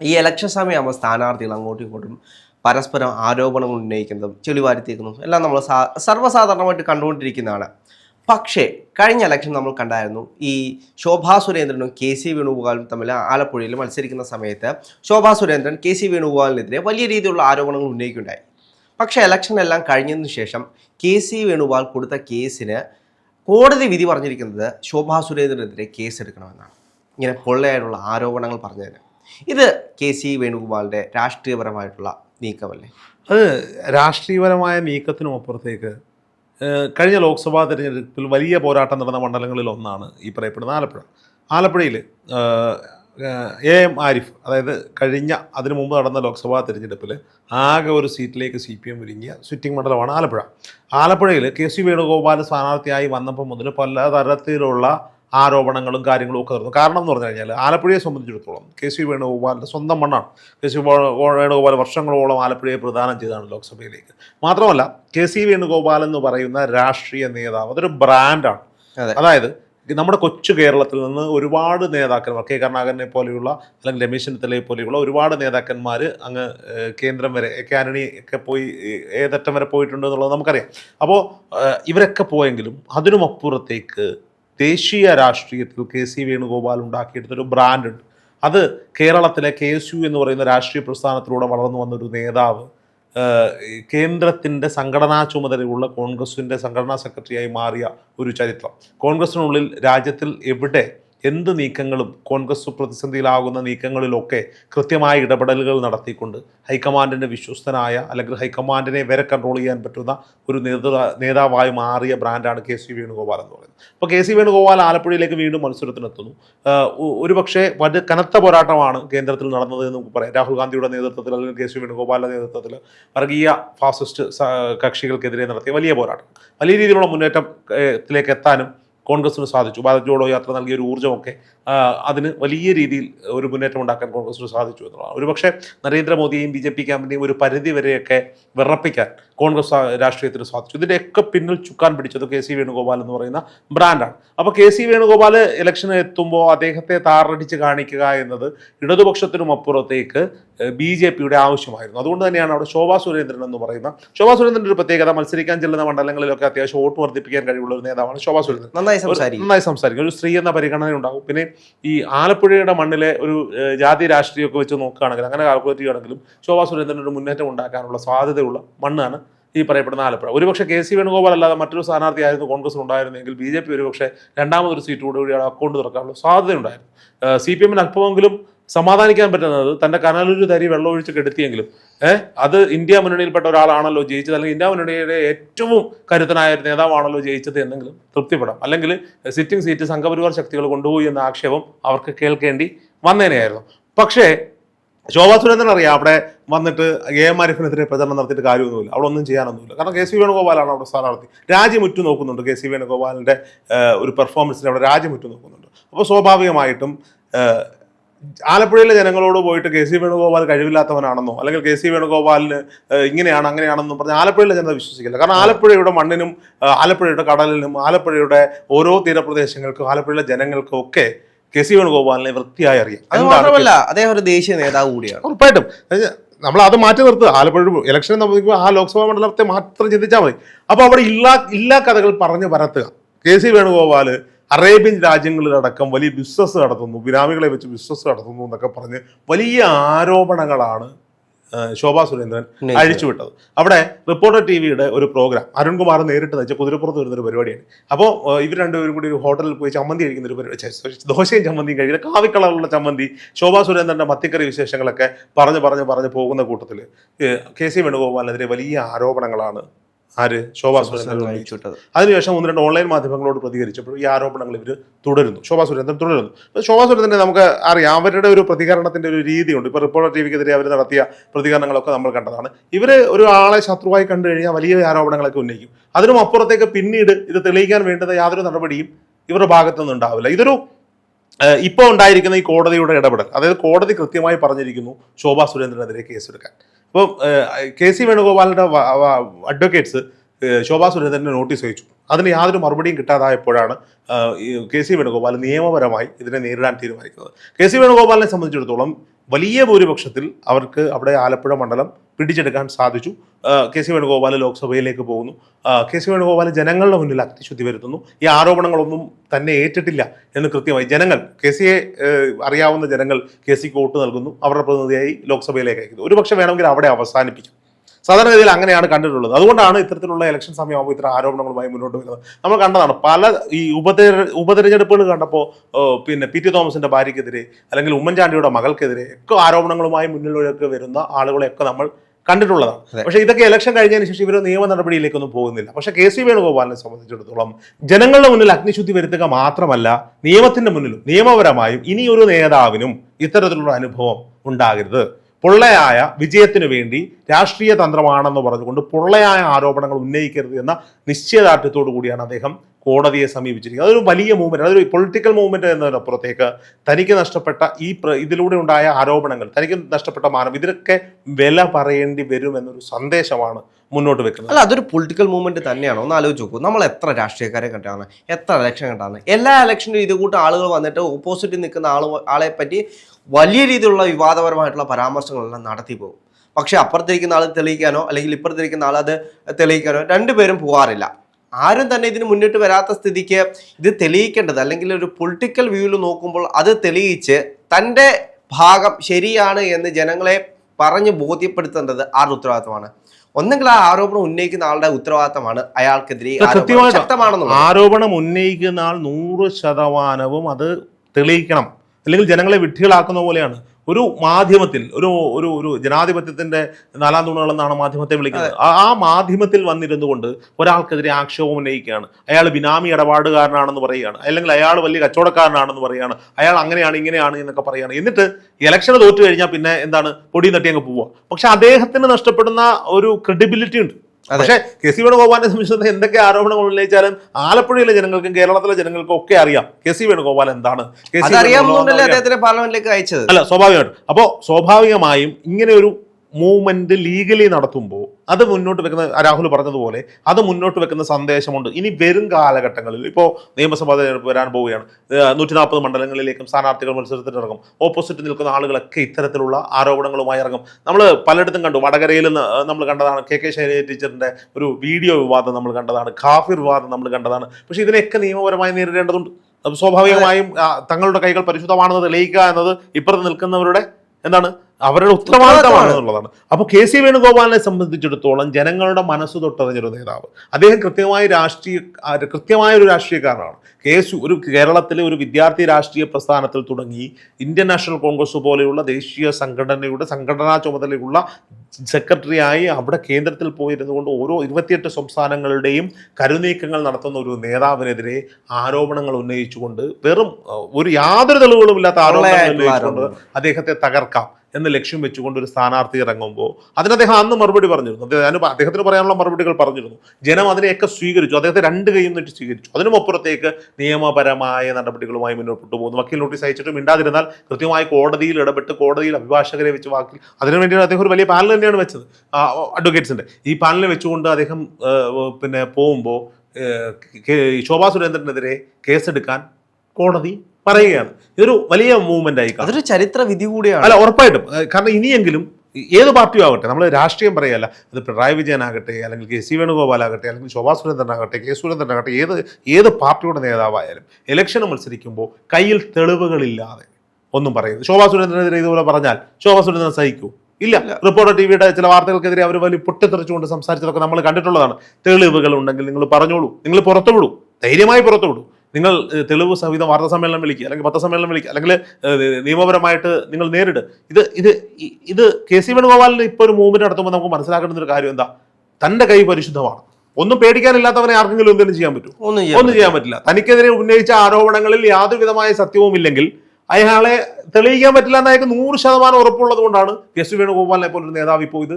ഈ ഇലക്ഷൻ സമയമാകുമ്പോൾ സ്ഥാനാർത്ഥികൾ അങ്ങോട്ടും ഇങ്ങോട്ടും പരസ്പരം ആരോപണങ്ങൾ ഉന്നയിക്കുന്നതും ചെളിവാരിത്തേക്കുന്നതും എല്ലാം നമ്മൾ സാ സർവസാധാരണമായിട്ട് കണ്ടുകൊണ്ടിരിക്കുന്നതാണ്. പക്ഷേ കഴിഞ്ഞ ഇലക്ഷൻ നമ്മൾ കണ്ടായിരുന്നു ഈ ശോഭാ സുരേന്ദ്രനും കെ സി വേണുഗോപാലും തമ്മിൽ ആലപ്പുഴയിൽ മത്സരിക്കുന്ന സമയത്ത് ശോഭാ സുരേന്ദ്രൻ കെ സി വേണുഗോപാലിനെതിരെ വലിയ രീതിയിലുള്ള ആരോപണങ്ങൾ ഉന്നയിക്കുകയുണ്ടായി. പക്ഷേ ഇലക്ഷൻ എല്ലാം കഴിഞ്ഞതിന് ശേഷം കെ സി വേണുഗോപാൽ കൊടുത്ത കേസിന് കോടതി വിധി പറഞ്ഞിരിക്കുന്നത് ശോഭാ സുരേന്ദ്രനെതിരെ കേസെടുക്കണമെന്നാണ്. ഇങ്ങനെ പൊള്ളയായിട്ടുള്ള ആരോപണങ്ങൾ പറഞ്ഞതിന്. ഇത് കെ സി വേണുഗോപാലിന്റെ രാഷ്ട്രീയപരമായിട്ടുള്ള നീക്കമല്ലേ? അത് രാഷ്ട്രീയപരമായ നീക്കത്തിനും അപ്പുറത്തേക്ക് കഴിഞ്ഞ ലോക്സഭാ തിരഞ്ഞെടുപ്പിൽ വലിയ പോരാട്ടം നടന്ന മണ്ഡലങ്ങളിൽ ഒന്നാണ് ഈ പറയപ്പെടുന്ന ആലപ്പുഴ. ആലപ്പുഴയിൽ എ എം ആരിഫ് അതായത് കഴിഞ്ഞ അതിനു മുമ്പ് നടന്ന ലോക്സഭാ തിരഞ്ഞെടുപ്പിൽ ആകെ ഒരു സീറ്റിലേക്ക് സി പി എം ഒരുങ്ങിയ സിറ്റിംഗ് മണ്ഡലമാണ് ആലപ്പുഴ. ആലപ്പുഴയിൽ കെ സി വേണുഗോപാൽ സ്ഥാനാർത്ഥിയായി വന്നപ്പോൾ മുതൽ പല തരത്തിലുള്ള ആരോപണങ്ങളും കാര്യങ്ങളും ഒക്കെ നടന്നു. കാരണം എന്ന് പറഞ്ഞു കഴിഞ്ഞാൽ ആലപ്പുഴയെ സംബന്ധിച്ചിടത്തോളം കെ സി വേണുഗോപാലിന്റെ സ്വന്തം മണ്ണാണ്. കെ സി വേണുഗോപാൽ വർഷങ്ങളോളം ആലപ്പുഴയെ പ്രദാനം ചെയ്താണ് ലോക്സഭയിലേക്ക്. മാത്രമല്ല കെ സി വേണുഗോപാൽ എന്ന് പറയുന്ന രാഷ്ട്രീയ നേതാവ് അതൊരു ബ്രാൻഡാണ്. അതായത് നമ്മുടെ കൊച്ചു കേരളത്തിൽ നിന്ന് ഒരുപാട് നേതാക്കന്മാർ കെ കരുണാകരനെ പോലെയുള്ള അല്ലെങ്കിൽ രമേശ് ചെന്നിത്തലയെ പോലെയുള്ള ഒരുപാട് നേതാക്കന്മാർ അങ്ങ് കേന്ദ്രം വരെ കെ ആന്റണി ഒക്കെ പോയി ഏതറ്റം വരെ പോയിട്ടുണ്ട് എന്നുള്ളത് നമുക്കറിയാം. അപ്പോൾ ഇവരൊക്കെ പോയെങ്കിലും അതിനുമപ്പുറത്തേക്ക് ദേശീയ രാഷ്ട്രീയത്തിൽ കെ സി വേണുഗോപാൽ ഉണ്ടാക്കിയെടുത്തൊരു ബ്രാൻഡുണ്ട് അത് കേരളത്തിലെ കെ എസ് യു എന്ന് പറയുന്ന രാഷ്ട്രീയ പ്രസ്ഥാനത്തിലൂടെ വളർന്നു വന്നൊരു നേതാവ് കേന്ദ്രത്തിന്റെ സംഘടനാ ചുമതലയുള്ള കോൺഗ്രസിന്റെ സംഘടനാ സെക്രട്ടറിയായി മാറിയ ഒരു ചരിത്രം. കോൺഗ്രസിനുള്ളിൽ രാജ്യത്തിൽ എവിടെ എന്ത് നീക്കങ്ങളും കോൺഗ്രസ് പ്രതിസന്ധിയിലാകുന്ന നീക്കങ്ങളിലൊക്കെ കൃത്യമായ ഇടപെടലുകൾ നടത്തിക്കൊണ്ട് ഹൈക്കമാൻഡിന്റെ വിശ്വസ്തനായ അല്ലെങ്കിൽ ഹൈക്കമാൻഡിനെ വരെ കൺട്രോൾ ചെയ്യാൻ പറ്റുന്ന ഒരു നേതൃ നേതാവായി മാറിയ ബ്രാൻഡാണ് കെ സി വേണുഗോപാൽ എന്ന് പറയുന്നത്. അപ്പോൾ കെ സി വേണുഗോപാൽ ആലപ്പുഴയിലേക്ക് വീണ്ടും മത്സരത്തിനെത്തുന്നു. ഒരുപക്ഷേ വലിയ കനത്ത പോരാട്ടമാണ് കേന്ദ്രത്തിൽ നടന്നത് എന്ന് നമുക്ക് പറയാം. രാഹുൽ ഗാന്ധിയുടെ നേതൃത്വത്തിൽ അല്ലെങ്കിൽ കെ സി വേണുഗോപാലിന്റെ നേതൃത്വത്തിൽ വർഗീയ ഫാസിസ്റ്റ് കക്ഷികൾക്കെതിരെ നടത്തിയ വലിയ പോരാട്ടം. വലിയ രീതിയിലുള്ള മുന്നേറ്റത്തിലേക്ക് എത്താനും കോൺഗ്രസിന് സാധിച്ചു. ഭാരത് ജോഡോ യാത്ര നൽകിയ ഒരു ഊർജമൊക്കെ അതിന് വലിയ രീതിയിൽ ഒരു മുന്നേറ്റം ഉണ്ടാക്കാൻ കോൺഗ്രസിന് സാധിച്ചു എന്നുള്ളതാണ്. ഒരുപക്ഷെ നരേന്ദ്രമോദിയെയും ബി ജെ പി ക്യാമ്പിനെയും ഒരു പരിധി വരെയൊക്കെ വിറപ്പിക്കാൻ കോൺഗ്രസ് രാഷ്ട്രീയത്തിന് സാധിച്ചു. ഇതിന്റെയൊക്കെ പിന്നിൽ ചുക്കാൻ പിടിച്ചത് കെ സി വേണുഗോപാൽ എന്ന് പറയുന്ന ബ്രാൻഡാണ്. അപ്പോൾ കെ സി വേണുഗോപാൽ ഇലക്ഷന് എത്തുമ്പോൾ അദ്ദേഹത്തെ താറടിച്ച് കാണിക്കുക എന്നത് ഇടതുപക്ഷത്തിനും അപ്പുറത്തേക്ക് ബി ജെ പിയുടെ ആവശ്യമായിരുന്നു. അതുകൊണ്ട് തന്നെയാണ് അവിടെ ശോഭാ സുരേന്ദ്രൻ എന്ന് പറയുന്ന ശോഭാ സുരേന്ദ്രന്റെ ഒരു പ്രത്യേകത മത്സരിക്കാൻ ചെല്ലുന്ന മണ്ഡലങ്ങളിലൊക്കെ അത്യാവശ്യം വോട്ട് വർദ്ധിപ്പിക്കാൻ കഴിവുള്ള ഒരു നേതാവാണ് ശോഭാ സുരേന്ദ്രൻ. നന്നായി നന്നായി സംസാരിക്കും. ഒരു സ്ത്രീ എന്ന പരിഗണന ഉണ്ടാകും പിന്നെ ഈ ആലപ്പുഴയുടെ മണ്ണിലെ ഒരു ജാതി രാഷ്ട്രീയമൊക്കെ വെച്ച് നോക്കുകയാണെങ്കിൽ അങ്ങനെ കാൽക്കുലേറ്റ് ചെയ്യുകയാണെങ്കിലും ശോഭാ സുരേന്ദ്രൻ ഒരു മുന്നേറ്റം ഉണ്ടാക്കാനുള്ള സാധ്യതയുള്ള മണ്ണാണ് ഈ പറയപ്പെടുന്ന ആലപ്പുഴ. ഒരുപക്ഷെ കെ സി വേണുഗോപാൽ അല്ലാതെ മറ്റൊരു സ്ഥാനാർത്ഥിയായിരുന്നു കോൺഗ്രസ് ഉണ്ടായിരുന്നെങ്കിൽ ബി ജെ പി ഒരുപക്ഷെ രണ്ടാമതൊരു സീറ്റ് കൂടി അക്കൗണ്ട് തുറക്കാനുള്ള സാധ്യതയുണ്ടായിരുന്നു സി പി എമ്മിന് അല്പമെങ്കിലും സമാധാനിക്കാൻ പറ്റുന്നത് തന്റെ കനലൊരു തരി വെള്ളമൊഴിച്ച് കെടുത്തിയെങ്കിലും. ഏഹ് അത് ഇന്ത്യ മുന്നണിയിൽപ്പെട്ട ഒരാളാണല്ലോ ജയിച്ചത് അല്ലെങ്കിൽ ഇന്ത്യ മുന്നണിയുടെ ഏറ്റവും കരുത്തനായ ഒരു നേതാവാണല്ലോ ജയിച്ചത് എന്നെങ്കിലും തൃപ്തിപ്പെടാം. അല്ലെങ്കിൽ സിറ്റിംഗ് സീറ്റ് സംഘപരിവാർ ശക്തികൾ കൊണ്ടുപോയി എന്ന ആക്ഷേപം അവർക്ക് കേൾക്കേണ്ടി വന്നേനെയായിരുന്നു. പക്ഷേ ശോഭാ സുരേന്ദ്രൻ അറിയാം അവിടെ വന്നിട്ട് എ എം ആരിഫിനെതിരെ പ്രചരണം നടത്തിയിട്ട് കാര്യമൊന്നുമില്ല. അവിടെ ഒന്നും ചെയ്യാനൊന്നുമില്ല. കാരണം കെ സി വേണുഗോപാലാണ് അവിടെ സ്ഥാനാർത്ഥി. രാജ്യം ഉറ്റു നോക്കുന്നുണ്ട് കെ സി വേണുഗോപാലിന്റെ ഒരു പെർഫോമൻസിന് അവിടെ രാജ്യം ഉറ്റു നോക്കുന്നുണ്ട് അപ്പോൾ സ്വാഭാവികമായിട്ടും ആലപ്പുഴയിലെ ജനങ്ങളോട് പോയിട്ട് കെ സി വേണുഗോപാൽ കഴിവില്ലാത്തവനാണെന്നോ അല്ലെങ്കിൽ കെ സി വേണുഗോപാലിന് ഇങ്ങനെയാണ് അങ്ങനെയാണെന്നും പറഞ്ഞ് ആലപ്പുഴയിലെ ജനത വിശ്വസിക്കില്ല. കാരണം ആലപ്പുഴയുടെ മണ്ണിനും ആലപ്പുഴയുടെ കടലിനും ആലപ്പുഴയുടെ ഓരോ തീരപ്രദേശങ്ങൾക്കും ആലപ്പുഴയിലെ ജനങ്ങൾക്കും ഒക്കെ കെ സി വേണുഗോപാലിനെ വൃത്തിയായി അറിയാം. അത് മാത്രമല്ല അദ്ദേഹം ഒരു ദേശീയ നേതാവ് കൂടിയാണ്. ഉറപ്പായിട്ടും. നമ്മൾ അത് മാറ്റി നിർത്തുക. ആലപ്പുഴ ഇലക്ഷൻ നമുക്ക് ആ ലോക്സഭാ മണ്ഡലത്തെ മാത്രം ചിന്തിച്ചാൽ മതി. അപ്പോൾ അവിടെ ഇല്ലാ ഇല്ലാ കഥകൾ പറഞ്ഞു പരത്തുക. കെ സി വേണുഗോപാൽ അറേബ്യൻ രാജ്യങ്ങളിലടക്കം വലിയ ബിസിനസ് നടത്തുന്നു. ബിനാമികളെ വെച്ച് ബിസിനസ് നടത്തുന്നു എന്നൊക്കെ പറഞ്ഞ് വലിയ ആരോപണങ്ങളാണ് ശോഭാ സുരേന്ദ്രൻ. അഴിച്ചുവിട്ടത് അവിടെ റിപ്പോർട്ടർ ടി വിയുടെ ഒരു പ്രോഗ്രാം. അരുൺകുമാർ നേരിട്ട് നയിച്ച കുതിരപ്പുറത്ത് വരുന്ന ഒരു പരിപാടിയാണ്. അപ്പോൾ ഇവർ രണ്ടുപേരും കൂടി ഒരു ഹോട്ടലിൽ പോയി ചമ്മന്തി കഴിക്കുന്ന ഒരു പരിപാടി. ദോശയും ചമ്മന്തിയും കഴിക്കുന്ന കാവിക്കളറുള്ള ചമ്മന്തി. ശോഭാ സുരേന്ദ്രന്റെ മത്തിക്കറി വിശേഷങ്ങളൊക്കെ പറഞ്ഞ് പറഞ്ഞ് പറഞ്ഞ് പോകുന്ന കൂട്ടത്തിൽ കെ സി വേണുഗോപാലിനെതിരെ വലിയ ആരോപണങ്ങളാണ് ആര്? ശോഭാ സുരേന്ദ്രൻ അതിനുശേഷം ഒന്ന് രണ്ട് ഓൺലൈൻ മാധ്യമങ്ങളോട് പ്രതികരിച്ചപ്പോൾ ഈ ആരോപണങ്ങൾ ഇവർ തുടരുന്നു. ശോഭാ സുരേന്ദ്രൻ തുടരുന്നു. ശോഭാ സുരേന്ദ്രനെ നമുക്ക് അറിയാം. അവരുടെ ഒരു പ്രതികരണത്തിന്റെ ഒരു രീതിയുണ്ട്. ഇപ്പോൾ റിപ്പോർട്ടർ ടി വിക്കെതിരെ അവർ നടത്തിയ പ്രതികരണങ്ങളൊക്കെ നമ്മൾ കണ്ടതാണ്. ഇവർ ഒരു ആളെ ശത്രുവായി കണ്ടു കഴിഞ്ഞാൽ വലിയ ആരോപണങ്ങളൊക്കെ ഉന്നയിക്കും. അതിനും അപ്പുറത്തേക്ക് പിന്നീട് ഇത് തെളിയിക്കാൻ വേണ്ടുന്ന യാതൊരു നടപടിയും ഇവരുടെ ഭാഗത്തു നിന്ന് ഉണ്ടാവില്ല. ഇതൊരു ഇപ്പോൾ ഉണ്ടായിരിക്കുന്ന ഈ കോടതിയുടെ ഇടപെടൽ അതായത് കോടതി കൃത്യമായി പറഞ്ഞിരിക്കുന്നു ശോഭാ സുരേന്ദ്രനെതിരെ കേസെടുക്കാൻ. അപ്പോൾ കെ സി വേണുഗോപാലിന്റെ അഡ്വക്കേറ്റ്സ് ശോഭാ സുരേന്ദ്രനെ നോട്ടീസ് അയച്ചു. അതിന് യാതൊരു മറുപടിയും കിട്ടാതായപ്പോഴാണ് കെ സി വേണുഗോപാൽ നിയമപരമായി ഇതിനെ നേരിടാൻ തീരുമാനിക്കുന്നത്. കെ സി വേണുഗോപാലിനെ സംബന്ധിച്ചിടത്തോളം വലിയ ഭൂരിപക്ഷത്തിൽ അവർക്ക് അവിടെ ആലപ്പുഴ മണ്ഡലം പിടിച്ചെടുക്കാൻ സാധിച്ചു. കെ സി വേണുഗോപാൽ ലോക്സഭയിലേക്ക് പോകുന്നു. കെ സി വേണുഗോപാൽ ജനങ്ങളുടെ മുന്നിൽ അക്തിശുദ്ധി വരുത്തുന്നു. ഈ ആരോപണങ്ങളൊന്നും തന്നെ ഏറ്റിട്ടില്ല എന്ന് കൃത്യമായി ജനങ്ങൾ കെ സിയെ അറിയാവുന്ന ജനങ്ങൾ കെ സിക്ക് വോട്ട് നൽകുന്നു. അവരുടെ പ്രതിനിധിയായി ലോക്സഭയിലേക്ക് അയക്കുന്നു. ഒരുപക്ഷെ വേണമെങ്കിൽ അവിടെ അവസാനിപ്പിക്കും. സാധാരണഗതിയിൽ അങ്ങനെയാണ് കണ്ടിട്ടുള്ളത്. അതുകൊണ്ടാണ് ഇത്തരത്തിലുള്ള ഇലക്ഷൻ സമയമാകുമ്പോൾ ഇത്തരം ആരോപണങ്ങളുമായി മുന്നോട്ട് വരുന്നത്. നമ്മൾ കണ്ടതാണ് പല ഈ ഉപതെര ഉപതെരഞ്ഞെടുപ്പുകൾ കണ്ടപ്പോൾ പിന്നെ പി ടി തോമസിന്റെ ഭാര്യയ്ക്കെതിരെ അല്ലെങ്കിൽ ഉമ്മൻചാണ്ടിയുടെ മകൾക്കെതിരെ ഒക്കെ ആരോപണങ്ങളുമായി മുന്നിലൊക്കെ വരുന്ന ആളുകളെയൊക്കെ നമ്മൾ കണ്ടിട്ടുള്ളതാണ്. പക്ഷേ ഇതൊക്കെ ഇലക്ഷൻ കഴിഞ്ഞതിന് ശേഷം ഇവർ നിയമ നടപടിയിലേക്കൊന്നും പോകുന്നില്ല. പക്ഷേ കെ സി വേണുഗോപാലിനെ സംബന്ധിച്ചിടത്തോളം ജനങ്ങളുടെ മുന്നിൽ അഗ്നിശുദ്ധി വരുത്തുക മാത്രമല്ല നിയമത്തിന്റെ മുന്നിലും നിയമപരമായും ഇനി ഒരു നേതാവിനും ഇത്തരത്തിലുള്ള അനുഭവം ഉണ്ടാകരുത്. പൊള്ളയായ വിജയത്തിനു വേണ്ടി രാഷ്ട്രീയ തന്ത്രമാണെന്ന് പറഞ്ഞുകൊണ്ട് പൊള്ളയായ ആരോപണങ്ങൾ ഉന്നയിക്കരുത് എന്ന നിശ്ചയദാർഢ്യത്തോടു കൂടിയാണ് അദ്ദേഹം കോടതിയെ സമീപിച്ചിരിക്കുന്നത് അതൊരു വലിയ മൂവ്മെന്റ് അതൊരു പൊളിറ്റിക്കൽ മൂവ്മെന്റ് എന്നതിനപ്പുറത്തേക്ക് തനിക്ക് നഷ്ടപ്പെട്ട ഈ ഇതിലൂടെ ഉണ്ടായ ആരോപണങ്ങൾ തനിക്ക് നഷ്ടപ്പെട്ട മാനം ഇതിനൊക്കെ വില പറയേണ്ടി വരും എന്നൊരു സന്ദേശമാണ് മുന്നോട്ട് വെക്കുന്നത്. അല്ല അതൊരു പൊളിറ്റിക്കൽ മൂവ്മെന്റ് തന്നെയാണ്? ഒന്ന് ആലോചിച്ച് നോക്കൂ. നമ്മൾ എത്ര രാഷ്ട്രീയക്കാരെ കണ്ടാണ്? എത്ര ഇലക്ഷൻ കണ്ടാണ്? എല്ലാ ഇലക്ഷനും ഇത് കൂട്ട് ആളുകൾ വന്നിട്ട് ഓപ്പോസിറ്റിൽ നിൽക്കുന്ന ആൾ ആളെ പറ്റി വലിയ രീതിയിലുള്ള വിവാദപരമായിട്ടുള്ള പരാമർശങ്ങളെല്ലാം നടത്തി പോകും. പക്ഷേ അപ്പുറത്തിരിക്കുന്ന ആൾ തെളിയിക്കാനോ അല്ലെങ്കിൽ ഇപ്പുറത്തിരിക്കുന്ന ആൾ അത് തെളിയിക്കാനോ രണ്ടുപേരും പോകാറില്ല ആരും തന്നെ ഇതിന് മുന്നിട്ട് വരാത്ത സ്ഥിതിക്ക് ഇത് തെളിയിക്കേണ്ടത് അല്ലെങ്കിൽ ഒരു പൊളിറ്റിക്കൽ വ്യൂവിൽ നോക്കുമ്പോൾ അത് തെളിയിച്ച് തന്റെ ഭാഗം ശരിയാണ് എന്ന് ജനങ്ങളെ പറഞ്ഞ് ബോധ്യപ്പെടുത്തേണ്ടത് ആരുടെ ഉത്തരവാദിത്തമാണ്? ഒന്നെങ്കിൽ ആ ആരോപണം ഉന്നയിക്കുന്ന ആളുടെ ഉത്തരവാദിത്തമാണ് അയാൾക്കെതിരെ ആരോപണം ഉന്നയിക്കുന്ന ആൾ നൂറ് ശതമാനവും അത് തെളിയിക്കണം. അല്ലെങ്കിൽ ജനങ്ങളെ വിഡ്ഢികളാക്കുന്ന പോലെയാണ്. ഒരു മാധ്യമത്തിൽ ഒരു ഒരു ഒരു ജനാധിപത്യത്തിന്റെ നാലാം തൂണുകളെന്നാണ് മാധ്യമത്തെ വിളിക്കുന്നത്. ആ- മാധ്യമത്തിൽ വന്നിരുന്നു കൊണ്ട് ഒരാൾക്കെതിരെ ആക്ഷേപം ഉന്നയിക്കുകയാണ്. അയാൾ ബിനാമി ഇടപാടുകാരനാണെന്ന് പറയുകയാണ്. അല്ലെങ്കിൽ അയാൾ വലിയ കച്ചവടക്കാരനാണെന്ന് പറയുകയാണ്. അയാൾ അങ്ങനെയാണ് ഇങ്ങനെയാണ് എന്നൊക്കെ പറയുകയാണ്. എന്നിട്ട് ഇലക്ഷൻ തോറ്റു കഴിഞ്ഞാൽ പിന്നെ എന്താണ്? പൊടി തട്ടി അങ്ങ് പോവുക. പക്ഷെ അദ്ദേഹത്തിന് നഷ്ടപ്പെടുന്ന ഒരു ക്രെഡിബിലിറ്റി ഉണ്ട്. പക്ഷേ കെ സി വേണുഗോപാലിനെ സംബന്ധിച്ച് എന്തൊക്കെ ആരോപണങ്ങൾ ഉന്നയിച്ചാലും ആലപ്പുഴയിലെ ജനങ്ങൾക്കും കേരളത്തിലെ ജനങ്ങൾക്കും ഒക്കെ അറിയാം കെ സി വേണുഗോപാൽ എന്താണ് കെ സി അദ്ദേഹത്തിനെ പാർലമെന്റിലേക്ക് അയച്ചത്. അല്ല സ്വാഭാവികമായിട്ടും. അപ്പോൾ സ്വാഭാവികമായും ഇങ്ങനെ ഒരു മൂവ്മെന്റ് ലീഗലി നടത്തുമ്പോൾ അത് മുന്നോട്ട് വെക്കുന്ന രാഹുൽ പറഞ്ഞതുപോലെ അത് മുന്നോട്ട് വെക്കുന്ന സന്ദേശമുണ്ട്. ഇനി വരും കാലഘട്ടങ്ങളിൽ ഇപ്പോൾ നിയമസഭാ തെരഞ്ഞെടുപ്പ് വരാൻ പോവുകയാണ്. നൂറ്റി നാൽപ്പത് മണ്ഡലങ്ങളിലേക്കും സ്ഥാനാർത്ഥികൾ മത്സരത്തിനിറങ്ങും. ഓപ്പോസിറ്റ് നിൽക്കുന്ന ആളുകളൊക്കെ ഇത്തരത്തിലുള്ള ആരോപണങ്ങളുമായി ഇറങ്ങും. നമ്മൾ പലയിടത്തും കണ്ടു വടകരയിൽ നമ്മൾ കണ്ടതാണ് കെ കെ ശൈലജ ടീച്ചറിന്റെ ഒരു വീഡിയോ വിവാദം നമ്മൾ കണ്ടതാണ് ഖാഫിർ വിവാദം നമ്മൾ കണ്ടതാണ്. പക്ഷേ ഇതിനെയൊക്കെ നിയമപരമായി നേരിടേണ്ടതുണ്ട്. സ്വാഭാവികമായും തങ്ങളുടെ കൈകൾ പരിശുദ്ധമാണെന്ന് തെളിയിക്കുക എന്നത് ഇപ്പുറത്ത് നിൽക്കുന്നവരുടെ എന്താണ് അവരുടെ ഉത്തരവാദിത്തമാണ് എന്നുള്ളതാണ്. അപ്പോൾ കെ സി വേണുഗോപാലിനെ സംബന്ധിച്ചിടത്തോളം ജനങ്ങളുടെ മനസ്സ് തൊട്ടറിഞ്ഞൊരു നേതാവ്. അദ്ദേഹം കൃത്യമായ രാഷ്ട്രീയ കൃത്യമായ ഒരു രാഷ്ട്രീയക്കാരനാണ്. കെ എസ് ഒരു കേരളത്തിലെ ഒരു വിദ്യാർത്ഥി രാഷ്ട്രീയ പ്രസ്ഥാനത്തിൽ തുടങ്ങി ഇന്ത്യൻ നാഷണൽ കോൺഗ്രസ് പോലെയുള്ള ദേശീയ സംഘടനയുടെ സംഘടനാ ചുമതലയുള്ള സെക്രട്ടറിയായി അവിടെ കേന്ദ്രത്തിൽ പോയിരുന്നു കൊണ്ട് ഓരോ ഇരുപത്തിയെട്ട് സംസ്ഥാനങ്ങളുടെയും കരുനീക്കങ്ങൾ നടത്തുന്ന ഒരു നേതാവിനെതിരെ ആരോപണങ്ങൾ ഉന്നയിച്ചുകൊണ്ട് വെറും ഒരു യാതൊരു തെളിവുകളും ഇല്ലാത്ത ആരോപണങ്ങൾ ഉന്നയിച്ചുകൊണ്ട് അദ്ദേഹത്തെ തകർക്കാം. എന്ന് ലക്ഷ്യം വെച്ചുകൊണ്ട് ഒരു സ്ഥാനാർത്ഥി ഇറങ്ങുമ്പോൾ അതിന് അദ്ദേഹം അന്ന് മറുപടി പറഞ്ഞിരുന്നു. അദ്ദേഹം അദ്ദേഹത്തിന് പറയാനുള്ള മറുപടികൾ പറഞ്ഞിരുന്നു. ജനം അതിനെയൊക്കെ സ്വീകരിച്ചു. അദ്ദേഹത്തെ രണ്ട് കൈയും നീട്ടി സ്വീകരിച്ചു. അതിനും അപ്പുറത്തേക്ക് നിയമപരമായ നടപടികളുമായി മുന്നോട്ട് പോകുന്നു. വക്കീൽ നോട്ടീസ് അയച്ചിട്ട് മിണ്ടാതിരുന്നാൽ കൃത്യമായി കോടതിയിൽ ഇടപെട്ട് കോടതിയിൽ അഭിഭാഷകരെ വെച്ച് വാക്കിൽ അതിനുവേണ്ടിയാണ് അദ്ദേഹം ഒരു വലിയ പാനൽ തന്നെയാണ് വെച്ചത്. അഡ്വക്കേറ്റ്സിന്റെ. ഈ പാനലിൽ വെച്ചുകൊണ്ട് അദ്ദേഹം പിന്നെ പോകുമ്പോൾ ശോഭാ സുരേന്ദ്രനെതിരെ കേസെടുക്കാൻ കോടതി പറയുകയാണ്. ഇതൊരു വലിയ മൂവ്മെന്റ് ആയി. അതൊരു ചരിത്ര വിധി കൂടിയാണ്. അല്ല ഉറപ്പായിട്ടും. കാരണം ഇനിയെങ്കിലും ഏത് പാർട്ടിയും ആകട്ടെ നമ്മൾ രാഷ്ട്രീയം പറയല്ല അത് പിണറായി വിജയൻ ആകട്ടെ അല്ലെങ്കിൽ കെ സി വേണുഗോപാൽ ആകട്ടെ അല്ലെങ്കിൽ ശോഭാ സുരേന്ദ്രൻ ആകട്ടെ കെ സുരേന്ദ്രൻ ആകട്ടെ ഏത് ഏത് പാർട്ടിയുടെ നേതാവായാലും ഇലക്ഷന് മത്സരിക്കുമ്പോൾ കയ്യിൽ തെളിവുകളില്ലാതെ ഒന്നും പറയുന്നത്. ശോഭാ സുരേന്ദ്രനെതിരെ ഇതുപോലെ പറഞ്ഞാൽ ശോഭാ സുരേന്ദ്രൻ സഹിക്കൂ. ഇല്ല റിപ്പോർട്ടർ ടി വിയുടെ ചില വാർത്തകൾക്കെതിരെ അവർ വലിയ പൊട്ടിത്തെറിച്ചുകൊണ്ട് സംസാരിച്ചതൊക്കെ നമ്മൾ കണ്ടിട്ടുള്ളതാണ്. തെളിവുകൾ ഉണ്ടെങ്കിൽ നിങ്ങൾ പറഞ്ഞോളൂ നിങ്ങൾ പുറത്തു വിടൂ ധൈര്യമായി പുറത്തു വിടൂ നിങ്ങൾ തെളിവ് സഹിതം വാർത്താ സമ്മേളനം വിളിക്കുക അല്ലെങ്കിൽ പത്രസമ്മേളനം വിളിക്കുക അല്ലെങ്കിൽ നിയമപരമായിട്ട് നിങ്ങൾ നേരിട് ഇത് ഇത് ഇത് കെ സി വേണുഗോപാലിന് ഇപ്പോൾ ഒരു മൂവ്മെന്റ് നടത്തുമ്പോൾ നമുക്ക് മനസ്സിലാക്കേണ്ട ഒരു കാര്യം എന്താ? തന്റെ കൈ പരിശുദ്ധമാണ്. ഒന്നും പേടിക്കാനില്ലാത്തവനെ ആർക്കെങ്കിലും എന്തെങ്കിലും ചെയ്യാൻ പറ്റും ഒന്നും ഒന്നും ചെയ്യാൻ പറ്റില്ല. തനിക്കെതിരെ ഉന്നയിച്ച ആരോപണങ്ങളിൽ യാതൊരുവിധമായ സത്യവും ഇല്ലെങ്കിൽ അയാളെ തെളിയിക്കാൻ പറ്റില്ല എന്ന് അയാൾക്ക് നൂറ് ശതമാനം ഉറപ്പുള്ളത് കൊണ്ടാണ് എസ് വേണുഗോപാലിനെ പോലൊരു നേതാവ് ഇപ്പോൾ ഇത്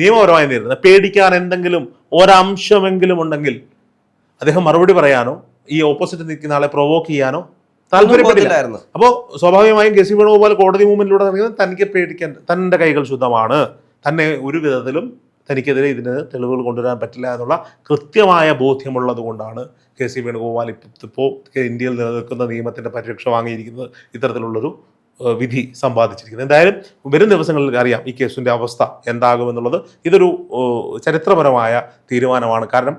നിയമപരമായി നേരിടുന്നത്. പേടിക്കാൻ എന്തെങ്കിലും ഒരംശമെങ്കിലും ഉണ്ടെങ്കിൽ അദ്ദേഹം മറുപടി പറയാനോ? ഈ ഓപ്പോസിറ്റ് നിൽക്കുന്ന ആളെ പ്രൊവോക്ക് ചെയ്യാനോ താല്പര്യപ്പെട്ടില്ലായിരുന്നു അപ്പോൾ സ്വാഭാവികമായും കെ സി വേണുഗോപാൽ കോടതി മൂവ്മെന്റിലൂടെ നിൽക്കുന്നത് തനിക്ക് പേടിക്കാൻ തന്റെ കൈകൾ ശുദ്ധമാണ്. തന്നെ ഒരു വിധത്തിലും തനിക്കെതിരെ ഇതിന് തെളിവുകൾ കൊണ്ടുവരാൻ പറ്റില്ല എന്നുള്ള കൃത്യമായ ബോധ്യമുള്ളത് കൊണ്ടാണ് കെ സി വേണുഗോപാൽ ഇപ്പോൾ ഇന്ത്യയിൽ നിലനിൽക്കുന്ന നിയമത്തിന്റെ പരിരക്ഷ വാങ്ങിയിരിക്കുന്നത് ഇത്തരത്തിലുള്ളൊരു വിധി സമ്പാദിച്ചിരിക്കുന്നത്. എന്തായാലും വരും ദിവസങ്ങളിൽ അറിയാം ഈ കേസിന്റെ അവസ്ഥ എന്താകുമെന്നുള്ളത്. ഇതൊരു ചരിത്രപരമായ തീരുമാനമാണ്. കാരണം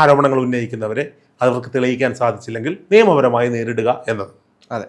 ആരോപണങ്ങൾ ഉന്നയിക്കുന്നവരെ അവർക്ക് തെളിയിക്കാൻ സാധിച്ചില്ലെങ്കിൽ നിയമപരമായി നേരിടുക എന്നത്. അതെ.